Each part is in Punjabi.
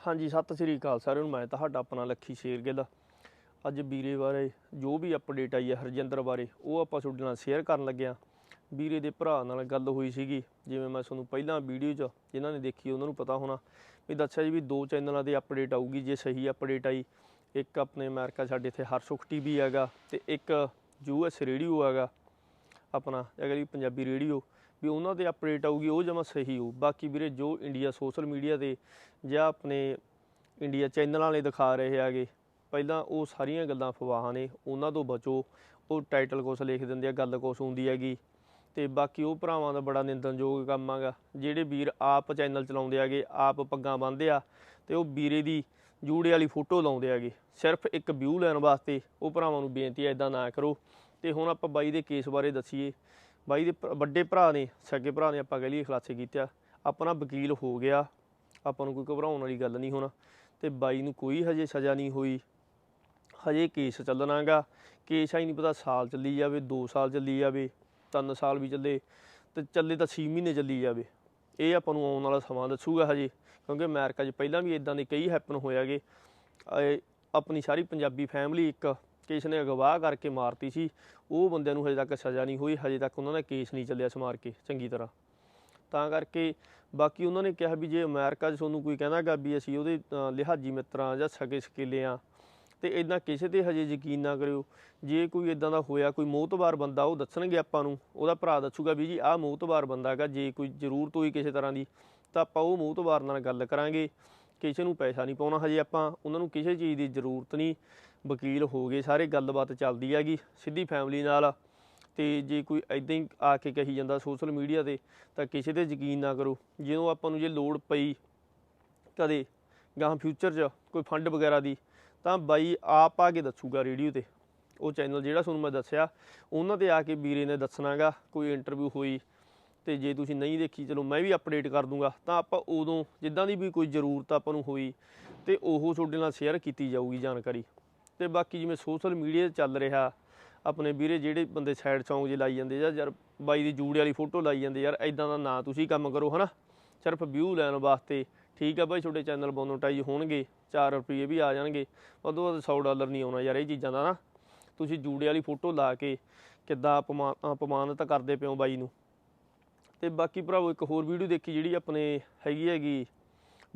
ਹਾਂਜੀ, ਸਤਿ ਸ੍ਰੀ ਅਕਾਲ ਸਾਰਿਆਂ ਨੂੰ। ਮੈਂ ਤੁਹਾਡਾ ਆਪਣਾ ਲੱਖੀ ਸ਼ੇਰਗਿੱਲ ਅੱਜ ਵੀਰੇ ਬਾਰੇ ਜੋ ਵੀ ਅਪਡੇਟ ਆਈ ਹੈ ਹਰਜਿੰਦਰ ਬਾਰੇ, ਉਹ ਆਪਾਂ ਤੁਹਾਡੇ ਨਾਲ ਸ਼ੇਅਰ ਕਰਨ ਲੱਗਿਆ ਵੀਰੇ ਦੇ ਭਰਾ ਨਾਲ ਗੱਲ ਹੋਈ ਸੀਗੀ, ਜਿਵੇਂ ਮੈਂ ਤੁਹਾਨੂੰ ਪਹਿਲਾਂ ਵੀਡੀਓ 'ਚ ਜਿਨ੍ਹਾਂ ਨੇ ਦੇਖੀ, ਉਹਨਾਂ ਨੂੰ ਪਤਾ ਹੋਣਾ ਵੀ ਦੱਸਿਆ ਜੀ ਵੀ ਦੋ ਚੈਨਲਾਂ 'ਤੇ ਅਪਡੇਟ ਆਊਗੀ, ਜੇ ਸਹੀ ਅਪਡੇਟ ਆਈ। ਇੱਕ ਆਪਣੇ ਅਮਰੀਕਾ, ਸਾਡੇ ਇੱਥੇ ਹਰਸੁਖ ਟੀਵੀ ਹੈਗਾ ਤੇ ਇੱਕ ਯੂਐਸ ਰੇਡੀਓ ਹੈਗਾ, ਆਪਣਾ ਅਗਲੀ ਪੰਜਾਬੀ ਰੇਡੀਓ ਵੀ ਉਹਨਾਂ ਦੇ ਅਪਡੇਟ ਆਊਗੀ, ਉਹ ਜਮਾ ਸਹੀ ਹੋ ਬਾਕੀ ਵੀਰੇ, ਜੋ ਇੰਡੀਆ ਸੋਸ਼ਲ ਮੀਡੀਆ ਤੇ ਜਾਂ ਆਪਣੇ ਇੰਡੀਆ ਚੈਨਲ ਵਾਲੇ ਦਿਖਾ ਰਹੇ ਹੈਗੇ, ਪਹਿਲਾਂ ਉਹ ਸਾਰੀਆਂ ਗੱਲਾਂ ਫਵਾਹਾਂ ਨੇ, ਉਹਨਾਂ ਤੋਂ ਬਚੋ। ਉਹ ਟਾਈਟਲ ਕੁਛ ਲਿਖ ਦਿੰਦੇ ਆ, ਗੱਲ ਕੁਛ ਹੁੰਦੀ ਹੈਗੀ। ਤੇ ਬਾਕੀ ਉਹ ਭਰਾਵਾਂ ਦਾ ਬੜਾ ਨਿੰਦਣਯੋਗ ਕੰਮ ਹੈਗਾ ਜਿਹੜੇ ਵੀਰ ਆਪ ਚੈਨਲ ਚਲਾਉਂਦੇ ਹੈਗੇ, ਆਪ ਪੱਗਾਂ ਬੰਨਦੇ ਆ, ਤੇ ਉਹ ਵੀਰੇ ਦੀ ਜੂੜੇ ਵਾਲੀ ਫੋਟੋ ਲਾਉਂਦੇ ਹੈਗੇ। ਸਿਰਫ ਇੱਕ ਵਿਊ ਲੈਣ ਵਾਸਤੇ ਉਹ ਭਰਾਵਾਂ ਨੂੰ ਬੇਨਤੀ ਹੈ ਇਦਾਂ ਨਾ ਕਰੋ। ਤੇ ਹੁਣ ਆਪਾਂ ਬਾਈ ਦੇ ਕੇਸ ਬਾਰੇ ਦੱਸੀਏ। ਬਾਈ ਦੇ ਵੱਡੇ ਭਰਾ ਨੇ, ਸਕੇ ਭਰਾ ਨੇ ਆਪਾਂ ਕਹਿ ਲਈਏ, ਖੁਲਾਸੇ ਕੀਤੇ ਆਪਣਾ ਵਕੀਲ ਹੋ ਗਿਆ। ਆਪਾਂ ਨੂੰ ਕੋਈ ਘਬਰਾਉਣ ਵਾਲੀ ਗੱਲ ਨਹੀਂ ਹੋਣਾ। ਤੇ ਬਾਈ ਨੂੰ ਕੋਈ ਹਜੇ ਸਜ਼ਾ ਨਹੀਂ ਹੋਈ। ਹਜੇ ਕੇਸ ਚੱਲਣਾਗਾ ਕੇਸ ਆ ਨਹੀਂ ਪਤਾ ਸਾਲ ਚੱਲੀ ਜਾਵੇ 2 ਸਾਲ ਚੱਲੀ ਜਾਵੇ 3 ਸਾਲ ਵੀ ਚੱਲੇ, ਤੇ ਚੱਲੇ ਤਾਂ 6 ਮਹੀਨੇ ਚੱਲੀ ਜਾਵੇ। ਇਹ ਆਪਾਂ ਨੂੰ ਆਉਣ ਵਾਲਾ ਸਮਾਂ ਦੱਸੂਗਾ ਹਜੇ, ਕਿਉਂਕਿ ਅਮਰੀਕਾ 'ਚ ਪਹਿਲਾਂ ਵੀ ਇਦਾਂ ਦੇ ਕਈ ਹੈਪਨ ਹੋਇਆਗੇ ਆਪਣੀ ਸਾਰੀ ਪੰਜਾਬੀ ਫੈਮਿਲੀ ਇੱਕ ਕਿਸ ਨੇ ਅਗਵਾ ਕਰਕੇ ਮਾਰਤੀ ਸੀ। ਉਹ ਬੰਦਿਆਂ ਨੂੰ ਹਜੇ ਤੱਕ ਸਜ਼ਾ ਨਹੀਂ ਹੋਈ। ਹਜੇ ਤੱਕ ਉਹਨਾਂ ਦਾ ਕੇਸ ਨਹੀਂ ਚੱਲਿਆ ਸਮਾਰ ਕੇ ਚੰਗੀ ਤਰ੍ਹਾਂ। ਤਾਂ ਕਰਕੇ ਬਾਕੀ ਉਹਨਾਂ ਨੇ ਕਿਹਾ ਵੀ ਜੇ ਅਮਰੀਕਾ 'ਚ ਤੁਹਾਨੂੰ ਕੋਈ ਕਹਿੰਦਾਗਾ ਵੀ ਅਸੀਂ ਉਹਦੇ ਅ, ਲਿਹਾਜੀ ਮਿੱਤਰਾਂ ਜਾਂ ਸਕੇ ਸਕੇਲੇ ਆ ਤੇ ਇਦਾਂ ਕਿਸੇ ਤੇ ਹਜੇ ਯਕੀਨ ਨਾ ਕਰਿਓ। ਜੇ ਕੋਈ ਇਦਾਂ ਦਾ ਹੋਇਆ ਕੋਈ ਮੋਹਤਬਾਰ ਬੰਦਾ ਉਹ ਦੱਸਣਗੇ ਆਪਾਂ ਨੂੰ। ਉਹਦਾ ਭਰਾ ਦੱਸੂਗਾ ਵੀ ਜੀ ਆਹ ਮੋਹਤਬਾਰ ਬੰਦਾ ਹੈਗਾ ਜੇ ਕੋਈ ਜ਼ਰੂਰਤ ਹੋਈ ਕਿਸੇ ਤਰ੍ਹਾਂ ਦੀ ਤਾਂ ਆਪਾਂ ਉਹ ਮੋਹਤਬਾਰ ਨਾਲ ਗੱਲ ਕਰਾਂਗੇ। ਕਿਸੇ ਨੂੰ ਪੈਸਾ ਨਹੀਂ ਪਾਉਣਾ ਹਜੇ ਆਪਾਂ, ਉਹਨਾਂ ਨੂੰ ਕਿਸੇ ਚੀਜ਼ ਦੀ ਜ਼ਰੂਰਤ ਨਹੀਂ। ਵਕੀਲ ਹੋ ਗਏ, ਸਾਰੇ ਗੱਲਬਾਤ ਚੱਲਦੀ ਹੈਗੀ, ਸਿੱਧੀ ਫੈਮਿਲੀ ਨਾਲ। ਤੇ ਜੇ ਕੋਈ ਐਦਾਂ ਹੀ ਆ ਕੇ ਕਹੀ ਜਾਂਦਾ ਸੋਸ਼ਲ ਮੀਡੀਆ ਤੇ, ਤਾਂ ਕਿਸੇ ਤੇ ਯਕੀਨ ਨਾ ਕਰੋ। ਜਦੋਂ ਆਪਾਂ ਨੂੰ ਜੇ ਲੋੜ ਪਈ ਕਦੇ ਗਾਂ ਫਿਊਚਰ 'ਚ ਕੋਈ ਫੰਡ ਵਗੈਰਾ ਦੀ, ਤਾਂ ਬਾਈ ਆਪ ਆ ਕੇ ਦੱਸੂਗਾ ਰੇਡੀਓ ਤੇ। ਉਹ ਚੈਨਲ ਜਿਹੜਾ ਤੁਹਾਨੂੰ ਮੈਂ ਦੱਸਿਆ, ਉਹਨਾਂ ਤੇ ਆ ਕੇ ਵੀਰੇ ਨੇ ਦੱਸਣਾਗਾ, ਕੋਈ ਇੰਟਰਵਿਊ ਹੋਈ ਤੇ ਜੇ ਤੁਸੀਂ ਨਹੀਂ ਦੇਖੀ, ਚਲੋ ਮੈਂ ਵੀ ਅਪਡੇਟ ਕਰ ਦੂੰਗਾ, ਤਾਂ ਆਪਾਂ ਉਦੋਂ ਜਿੱਦਾਂ ਦੀ ਵੀ ਕੋਈ ਜ਼ਰੂਰਤ ਆਪਾਂ ਨੂੰ ਹੋਈ, ਤੇ ਉਹ ਤੁਹਾਡੇ ਨਾਲ ਸ਼ੇਅਰ ਕੀਤੀ ਜਾਊਗੀ ਜਾਣਕਾਰੀ। ਤੇ ਬਾਕੀ ਜਿਵੇਂ ਸੋਸ਼ਲ ਮੀਡੀਆ 'ਤੇ ਚੱਲ ਰਿਹਾ, ਆਪਣੇ ਵੀਰੇ ਜਿਹੜੇ ਬੰਦੇ ਸਾਈਡ ਸੌਂਗ ਜੇ ਲਾਈ ਜਾਂਦੇ, ਜਾਂ ਯਾਰ ਬਾਈ ਦੀ ਜੂੜੇ ਵਾਲੀ ਫੋਟੋ ਲਾਈ ਜਾਂਦੇ, ਯਾਰ ਐਦਾਂ ਦਾ ਨਾ ਤੁਸੀਂ ਕੰਮ ਕਰੋ, ਹਨਾ? ਸਿਰਫ ਵਿਊ ਲੈਣ ਵਾਸਤੇ। ਠੀਕ ਆ ਬਾਈ, ਤੁਹਾਡੇ ਚੈਨਲ ਮੋਨੋਟਾਈਜ਼ ਹੋਣਗੇ 4 ਰੁਪਏ ਵੀ ਆ ਜਾਣਗੇ ਉਦੋਂ ਬਾਅਦ 100 ਡਾਲਰ ਨਹੀਂ ਆਉਣਾ ਯਾਰ ਇਹ ਚੀਜ਼ਾਂ ਦਾ ਨਾ। ਤੁਸੀਂ ਜੂੜੇ ਵਾਲੀ ਫੋਟੋ ਲਾ ਕੇ ਕਿੱਦਾਂ ਅਪਮਾਨ ਅਪਮਾਨਿਤ ਕਰਦੇ ਪਿਓ ਬਾਈ ਨੂੰ। ਤੇ ਬਾਕੀ ਭਰਾਵੋ, ਇੱਕ ਹੋਰ ਵੀਡੀਓ ਦੇਖੀ ਜਿਹੜੀ ਆਪਣੇ ਹੈਗੀ ਹੈਗੀ,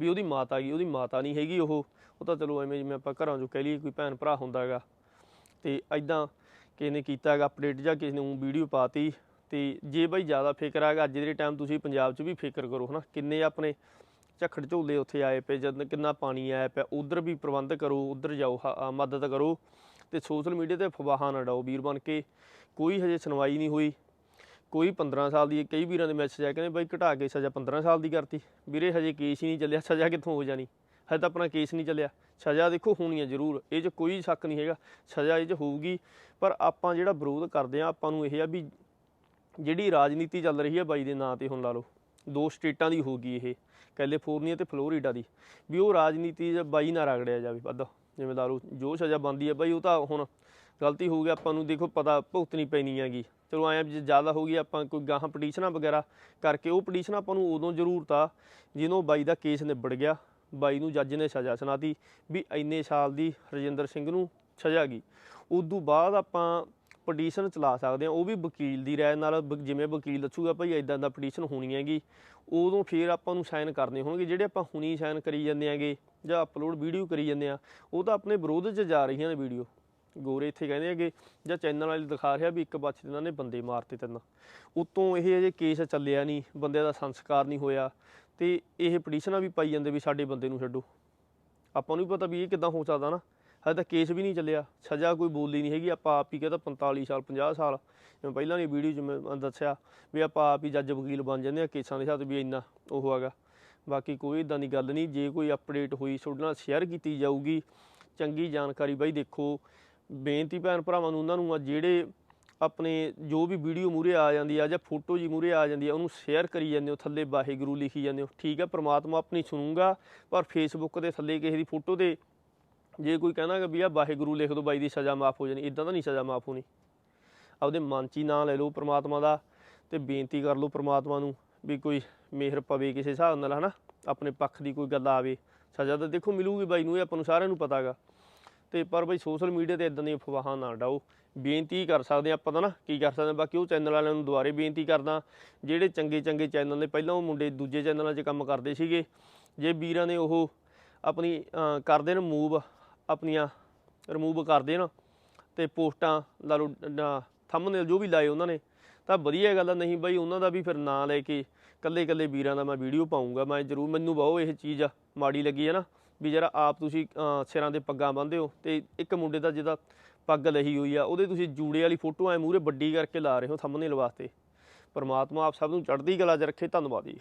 ਵੀ ਉਹਦੀ ਮਾਤਾ ਗਈ ਉਹਦੀ ਮਾਤਾ ਨਹੀਂ ਹੈਗੀ ਉਹ ਉਹ ਤਾਂ ਚਲੋ ਐਵੇਂ ਜਿਵੇਂ ਆਪਾਂ ਘਰਾਂ ਚੋਂ ਕਹਿ ਲਈਏ ਕੋਈ ਭੈਣ ਭਰਾ ਹੁੰਦਾ ਹੈਗਾ। ਤੇ ਐਦਾਂ ਕਿਸੇ ਨੇ ਕੀਤਾ ਹੈਗਾ ਅਪਡੇਟ ਜਾਂ ਕਿਸੇ ਨੇ ਵੀਡੀਓ ਪਾਤੀ, ਤੇ ਜੇ ਬਾਈ ਜ਼ਿਆਦਾ ਫਿਕਰ ਹੈਗਾ, ਅੱਜ ਦੇ ਟਾਈਮ ਤੁਸੀਂ ਪੰਜਾਬ 'ਚ ਵੀ ਫਿਕਰ ਕਰੋ, ਹਨਾ। ਕਿੰਨੇ ਆਪਣੇ ਝੱਖੜ ਝੋਲੇ ਉੱਥੇ ਆਏ ਪਏ, ਜਦ ਕਿੰਨਾ ਪਾਣੀ ਆਇਆ ਪਿਆ, ਉਧਰ ਵੀ ਪ੍ਰਬੰਧ ਕਰੋ, ਉਧਰ ਜਾਓ, ਹ- ਮਦਦ ਕਰੋ। ਤੇ ਸੋਸ਼ਲ ਮੀਡੀਆ ਤੇ ਫਵਾਹਾਂ ਨਾ ਡਾਓ ਵੀਰ ਬਣ ਕੇ, ਕੋਈ ਹਜੇ ਸੁਣਵਾਈ ਨਹੀਂ ਹੋਈ। ਕੋਈ 15 ਸਾਲ ਦੀ, ਕਈ ਵੀਰਾਂ ਦੇ ਮੈਸੇਜ ਆਏ, ਕਹਿੰਦੇ ਬਾਈ ਘਟਾ ਕੇ ਸਜ਼ਾ 15 ਸਾਲ ਦੀ ਕਰਤੀ। ਵੀਰੇ ਹਜੇ ਕੇਸ ਹੀ ਨਹੀਂ ਚੱਲਿਆ, ਸਜ਼ਾ ਕਿੱਥੋਂ ਹੋ ਜਾਣੀ? ਹਜੇ ਤਾਂ ਆਪਣਾ ਕੇਸ ਨਹੀਂ ਚੱਲਿਆ। ਸਜ਼ਾ ਦੇਖੋ ਹੋਣੀ ਹੈ ਜ਼ਰੂਰ, ਇਹ 'ਚ ਕੋਈ ਸ਼ੱਕ ਨਹੀਂ ਹੈਗਾ। ਸਜ਼ਾ ਇਹ 'ਚ ਹੋਊਗੀ, ਪਰ ਆਪਾਂ ਜਿਹੜਾ ਵਿਰੋਧ ਕਰਦੇ ਆ ਆਪਾਂ ਨੂੰ ਇਹ ਆ ਵੀ ਜਿਹੜੀ ਰਾਜਨੀਤੀ ਚੱਲ ਰਹੀ ਹੈ ਬਾਈ ਦੇ ਨਾਂ ਤੇ ਹੁਣ ਲਾ ਲਓ, ਦੋ ਸਟੇਟਾਂ ਦੀ ਹੋਊਗੀ ਇਹ, ਕੈਲੀਫੋਰਨੀਆ ਤੇ ਫਲੋਰੀਡਾ ਦੀ, ਵੀ ਉਹ ਰਾਜਨੀਤੀ 'ਚ ਬਾਈ ਨਾ ਰਗੜਿਆ ਜਾਵੇ, ਵੱਧ ਜਿਵੇਂ ਲਾ ਲਓ, ਜੋ ਸਜ਼ਾ ਬੰਦੀ ਹੈ ਬਾਈ ਉਹ ਤਾਂ ਹੁਣ ਗਲਤੀ ਹੋ ਗਈ ਆਪਾਂ ਨੂੰ ਦੇਖੋ ਪਤਾ ਭੁਗਤਣੀ ਪੈਣੀ ਹੈਗੀ। ਚਲੋ ਐਂ ਜੇ ਜ਼ਿਆਦਾ ਹੋ ਗਈ, ਆਪਾਂ ਕੋਈ ਗਾਹਾਂ ਪਟੀਸ਼ਨਾਂ ਵਗੈਰਾ ਕਰਕੇ, ਉਹ ਪਟੀਸ਼ਨ ਆਪਾਂ ਨੂੰ ਉਦੋਂ ਜ਼ਰੂਰਤ ਆ ਜਦੋਂ ਬਾਈ ਦਾ ਕੇਸ ਨਿਬੜ ਗਿਆ, ਬਾਈ ਨੂੰ ਜੱਜ ਨੇ ਸਜ਼ਾ ਸੁਣਾਤੀ ਵੀ ਇੰਨੇ ਸਾਲ ਦੀ ਰਜਿੰਦਰ ਸਿੰਘ ਨੂੰ ਸਜ਼ਾ ਗਈ। ਉਦੋਂ ਬਾਅਦ ਆਪਾਂ ਪਟੀਸ਼ਨ ਚਲਾ ਸਕਦੇ ਆ ਉਹ ਵੀ ਵਕੀਲ ਦੀ ਰਾਏ ਨਾਲ ਜਿਵੇਂ ਵਕੀਲ ਦੱਸੂਗਾ ਭਾਈ ਇਦਾਂ ਦਾ ਪਟੀਸ਼ਨ ਹੋਣੀ ਹੈਗੀ, ਉਦੋਂ ਫਿਰ ਆਪਾਂ ਨੂੰ ਸਾਈਨ ਕਰਨੇ ਹੋਣਗੇ। ਜਿਹੜੇ ਆਪਾਂ ਹੁਣੀ ਸਾਈਨ ਕਰੀ ਜਾਂਦੇ ਆਂਗੇ ਜਾਂ ਅਪਲੋਡ ਵੀਡੀਓ ਕਰੀ ਜਾਂਦੇ ਆ ਉਹ ਤਾਂ ਆਪਣੇ ਵਿਰੋਧ 'ਚ ਜਾ ਰਹੀਆਂ ਨੇ ਵੀਡੀਓ ਗੋਰੇ ਇੱਥੇ ਕਹਿੰਦੇ ਹੈਗੇ, ਜਾਂ ਚੈਨਲ ਵਾਲੇ ਦਿਖਾ ਰਿਹਾ ਵੀ ਇੱਕ ਬੱਚ ਇਹਨਾਂ ਨੇ ਬੰਦੇ ਮਾਰਤੇ ਤਿੰਨ। ਉਤੋਂ ਇਹ ਅਜੇ ਕੇਸ ਚੱਲਿਆ ਨਹੀਂ ਬੰਦੇ ਦਾ ਸੰਸਕਾਰ ਨਹੀਂ ਹੋਇਆ, ਤੇ ਇਹ ਪਟੀਸ਼ਨਾਂ ਵੀ ਪਾਈ ਜਾਂਦੇ ਵੀ ਸਾਡੇ ਬੰਦੇ ਨੂੰ ਛੱਡੋ। ਆਪਾਂ ਨੂੰ ਵੀ ਪਤਾ ਵੀ ਇਹ ਕਿਦਾਂ ਹੋ ਸਕਦਾ ਨਾ। ਹਜੇ ਤਾਂ ਕੇਸ ਵੀ ਨਹੀਂ ਚੱਲਿਆ, ਸਜ਼ਾ ਕੋਈ ਬੋਲੀ ਨਹੀਂ ਹੈਗੀ, ਆਪਾਂ ਆਪ ਹੀ ਕਹਿੰਦਾ 45 ਸਾਲ 50 ਸਾਲ। ਜਿਵੇਂ ਪਹਿਲਾਂ ਦੀ ਵੀਡੀਓ 'ਚ ਮੈਂ ਦੱਸਿਆ ਵੀ ਆਪਾਂ ਆਪ ਹੀ ਜੱਜ ਵਕੀਲ ਬਣ ਜਾਂਦੇ ਆ ਕੇਸਾਂ ਦੇ ਸਾਥ ਵੀ ਇੰਨਾ ਉਹ ਹੈਗਾ। ਬਾਕੀ ਕੋਈ ਇਦਾਂ ਦੀ ਗੱਲ ਨਹੀਂ, ਜੇ ਕੋਈ ਅਪਡੇਟ ਹੋਈ, ਤੁਹਾਡੇ ਨਾਲ ਸ਼ੇਅਰ ਕੀਤੀ ਜਾਊਗੀ, ਚੰਗੀ ਜਾਣਕਾਰੀ ਬਾਈ ਦੇਖੋ। ਬੇਨਤੀ ਭੈਣ ਭਰਾਵਾਂ ਨੂੰ, ਉਹਨਾਂ ਨੂੰ ਆ ਜਿਹੜੇ ਆਪਣੇ ਜੋ ਵੀ ਵੀਡੀਓ ਮੂਰੇ ਆ ਜਾਂਦੀ ਆ ਜਾਂ ਫੋਟੋ ਜੀ ਮੂਰੇ ਆ ਜਾਂਦੀ ਆ, ਉਹਨੂੰ ਸ਼ੇਅਰ ਕਰੀ ਜਾਂਦੇ ਹੋ, ਥੱਲੇ ਵਾਹਿਗੁਰੂ ਲਿਖੀ ਜਾਂਦੇ ਹੋ। ਠੀਕ ਆ, ਪ੍ਰਮਾਤਮਾ ਆਪਣੀ ਸੁਣੂਗਾ, ਪਰ ਫੇਸਬੁੱਕ ਦੇ ਥੱਲੇ ਕਿਸੇ ਦੀ ਫੋਟੋ ਤੇ ਜੇ ਕੋਈ ਕਹਿੰਦਾ ਕਿ ਵੀ ਆ ਵਾਹਿਗੁਰੂ ਲਿਖ ਦੋ ਬਾਈ ਦੀ ਸਜ਼ਾ ਮਾਫ ਹੋ ਜਾਣੀ ਇਦਾਂ ਤਾਂ ਨਹੀਂ ਸਜ਼ਾ ਮਾਫ ਹੋਣੀ। ਆਪਦੇ ਮਨ 'ਚ ਹੀ ਨਾਂ ਲੈ ਲਓ ਪ੍ਰਮਾਤਮਾ ਦਾ ਤੇ ਬੇਨਤੀ ਕਰ ਲਓ ਪ੍ਰਮਾਤਮਾ ਨੂੰ ਵੀ ਕੋਈ ਮਿਹਰ ਪਵੇ ਕਿਸੇ ਹਿਸਾਬ ਨਾਲ, ਹਨਾ? ਆਪਣੇ ਪੱਖ ਦੀ ਕੋਈ ਗੱਲ ਆਵੇ, ਸਜ਼ਾ ਤਾਂ ਦੇਖੋ ਮਿਲੂਗੀ ਬਾਈ ਨੂੰ, ਇਹ ਆਪਾਂ ਨੂੰ ਸਾਰਿਆਂ ਨੂੰ ਪਤਾਗਾ। ਤੇ ਪਰ ਬਈ ਸੋਸ਼ਲ ਮੀਡੀਆ ਤੇ ਇਦਾਂ ਦੀਆਂ ਅਫਵਾਹਾਂ ਨਾ ਡਾਓ। ਬੇਨਤੀ ਕਰ ਸਕਦੇ ਹਾਂ ਆਪਾਂ ਤਾਂ ਨਾ, ਕੀ ਕਰ ਸਕਦੇ ਹਾਂ? ਬਾਕੀ ਉਹ ਚੈਨਲ ਵਾਲਿਆਂ ਨੂੰ ਦੁਬਾਰੇ ਬੇਨਤੀ ਕਰਦਾ, ਜਿਹੜੇ ਚੰਗੇ ਚੰਗੇ ਚੈਨਲ ਨੇ, ਪਹਿਲਾਂ ਉਹ ਮੁੰਡੇ ਦੂਜੇ ਚੈਨਲਾਂ 'ਚ ਕੰਮ ਕਰਦੇ ਸੀਗੇ। ਜੇ ਵੀਰਾਂ ਨੇ ਉਹ ਆਪਣੀ ਕਰਦੇ ਨੇ ਮੂਵ, ਆਪਣੀਆਂ ਰਿਮੂਵ ਕਰਦੇ ਨਾ, ਤੇ ਪੋਸਟਾਂ ਲਾ ਲਓ ਥੰਬਨੇਲ ਜੋ ਵੀ ਲਾਏ ਉਹਨਾਂ ਨੇ, ਤਾਂ ਵਧੀਆ ਗੱਲ ਆ, ਨਹੀਂ ਬਈ ਉਹਨਾਂ ਦਾ ਵੀ ਫਿਰ ਨਾਂ ਲੈ ਕੇ ਕੱਲੇ ਕੱਲੇ ਵੀਰਾਂ ਦਾ ਮੈਂ ਵੀਡੀਓ ਪਾਉਂਗਾ ਮੈਂ ਜ਼ਰੂਰ, ਮੈਨੂੰ ਬਹੁਤ ਇਹ ਚੀਜ਼ ਮਾੜੀ ਲੱਗੀ ਹੈ ਨਾ। ਵੀ ਜਰਾ ਆਪ ਤੁਸੀਂ ਸਿਰਾਂ ਦੇ ਪੱਗਾਂ ਬੰਨ੍ਹਦੇ ਹੋ ਤੇ ਇੱਕ ਮੁੰਡੇ ਦਾ ਜਿਹਦਾ ਪੱਗ ਲਹੀ ਹੋਈ ਆ, ਉਹਦੇ ਤੁਸੀਂ ਜੂੜੇ ਵਾਲੀ ਫੋਟੋ ਐ ਮੂਰੇ ਵੱਡੀ ਕਰਕੇ ਲਾ ਰਹੇ ਹੋ ਥੰਬਨੇਲ ਵਾਸਤੇ। ਪਰਮਾਤਮਾ ਆਪ ਸਭ ਨੂੰ ਚੜ੍ਹਦੀ ਕਲਾ 'ਚ ਰੱਖੇ, ਧੰਨਵਾਦ ਜੀ।